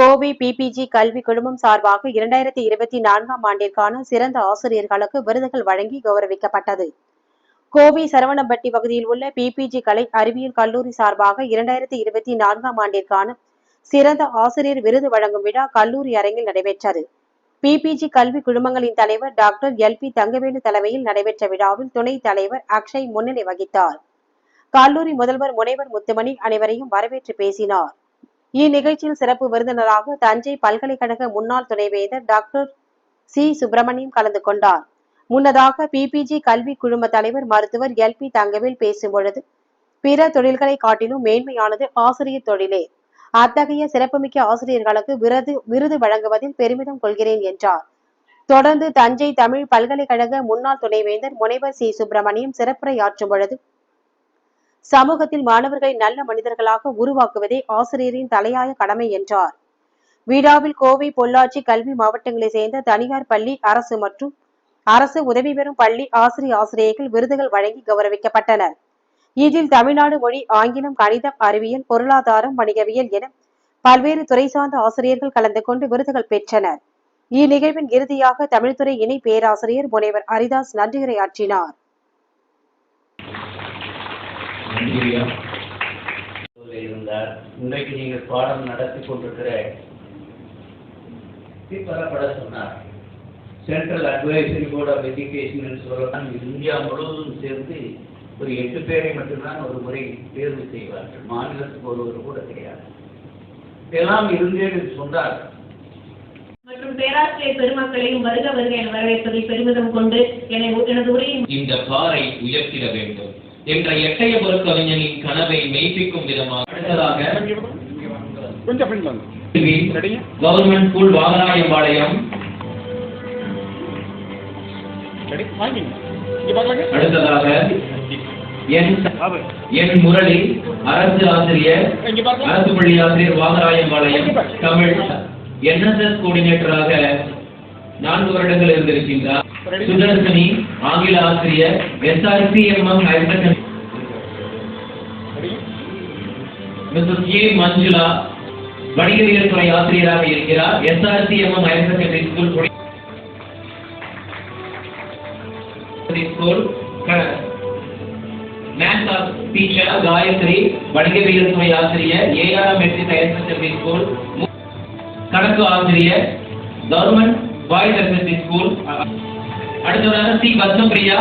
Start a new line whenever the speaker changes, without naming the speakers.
Kovai PPG கல்வி குழுமம் சார்பாக இரண்டாயிரத்தி இருபத்தி நான்காம் ஆண்டிற்கான சிறந்த ஆசிரியர்களுக்கு விருதுகள் வழங்கி கௌரவிக்கப்பட்டது. கோவை சரவணம்பட்டி பகுதியில் உள்ள பிபிஜி கலை அறிவியல் கல்லூரி சார்பாக இரண்டாயிரத்தி இருபத்தி நான்காம் ஆண்டிற்கான சிறந்த ஆசிரியர் விருது வழங்கும் விழா கல்லூரி அரங்கில் நடைபெற்றது. பிபிஜி கல்வி குழுமங்களின் தலைவர் டாக்டர் எல் பி தங்கவேலு தலைமையில் நடைபெற்ற விழாவில் துணைத் தலைவர் அக்ஷய் முன்னிலை வகித்தார். கல்லூரி முதல்வர் முனைவர் முத்துமணி அனைவரையும் வரவேற்று பேசினார். இந்நிகழ்ச்சியில் சிறப்பு விருந்தினராக தஞ்சை பல்கலைக்கழக முன்னாள் துணைவேந்தர் டாக்டர் சி. சுப்பிரமணியம் கலந்து கொண்டார். முன்னதாக பிபிஜி கல்வி குழும தலைவர் மருத்துவர் எல். பி. தங்கவேல் பேசும்பொழுது பிற தொழில்களை காட்டிலும் மேன்மையானது ஆசிரியர் தொழிலே. அத்தகைய சிறப்புமிக்க ஆசிரியர்களுக்கு விருது விருது வழங்குவதில் பெருமிதம் கொள்கிறேன் என்றார். தொடர்ந்து தஞ்சை தமிழ் பல்கலைக்கழக முன்னாள் துணைவேந்தர் முனைவர் சி. சுப்பிரமணியம் சிறப்புரையாற்றும் பொழுது சமூகத்தில் மாணவர்களை நல்ல மனிதர்களாக உருவாக்குவதே ஆசிரியரின் தலையாய கடமை என்றார். விழாவில் கோவை பொள்ளாச்சி கல்வி மாவட்டங்களைச் சேர்ந்த தனியார் பள்ளி அரசு மற்றும் அரசு உதவி பெறும் பள்ளி ஆசிரிய ஆசிரியர்கள் விருதுகள் வழங்கி கௌரவிக்கப்பட்டனர் இதில் தமிழ்நாடு மொழி ஆங்கிலம் கணிதம் அறிவியல் பொருளாதாரம் வணிகவியல் என பல்வேறு துறை சார்ந்த ஆசிரியர்கள் கலந்து கொண்டு விருதுகள் பெற்றனர். இந்நிகழ்வின் இறுதியாக தமிழ்துறை இணை பேராசிரியர் முனைவர் ஹரிதாஸ் நன்றியுரையாற்றினார்
இருந்தார். இன்றைக்கு நீங்கள் பாடம் நடத்தி கொண்டிருக்கிற சொன்னார். Central advisory board of education சொல்லலாம் இந்தியா முழுவதும் சேர்ந்து ஒரு எட்டு பேரை மட்டும்தான் ஒரு முறை தேர்வு செய்வார்கள். மாநிலத்துக்கு ஒருவர் கூட கிடையாது. இதெல்லாம் இருந்தே என்று சொன்னார்.
மற்றும் பேராசிரியர் பெருமக்களையும் வருக வருக என வரவேற்பதில் பெருமிதம் கொண்டு எனது உரையை
இந்த பாறை உயர்த்திட வேண்டும். என்ற எட்டயபுர கவிஞனின் கனவை மெய்ப்பிக்கும் விதமாக அடுத்ததாக கவர்மெண்ட் ஸ்கூல் வாகராயம்பாளையம் அடுத்ததாக என் முரளி அரசு ஆசிரியர் அரசு பள்ளி ஆசிரியர் வாகராயம்பாளையம் தமிழ் என்எஸ்எஸ் கோஆர்டினேட்டராக நான்கு வருடங்கள் இருந்திருக்கின்றார். சுதர்சனி ஆங்கில ஆசிரியர் SRCMM higher secondary Mrs A Manjula வணிகவியல் துறை ஆசிரியராக இருக்கிறார். SRC SRCMM higher secondary school school maths teacher Gayathri வணிகவியல் துறை ஆசிரியர் ARM matric higher secondary school கணக்கு ஆசிரியர் கவர்மெண்ட் பாய்ஸ் எஸ்எஸ்சி ஸ்கூல் அடுத்ததாக சி பத்மபிரியா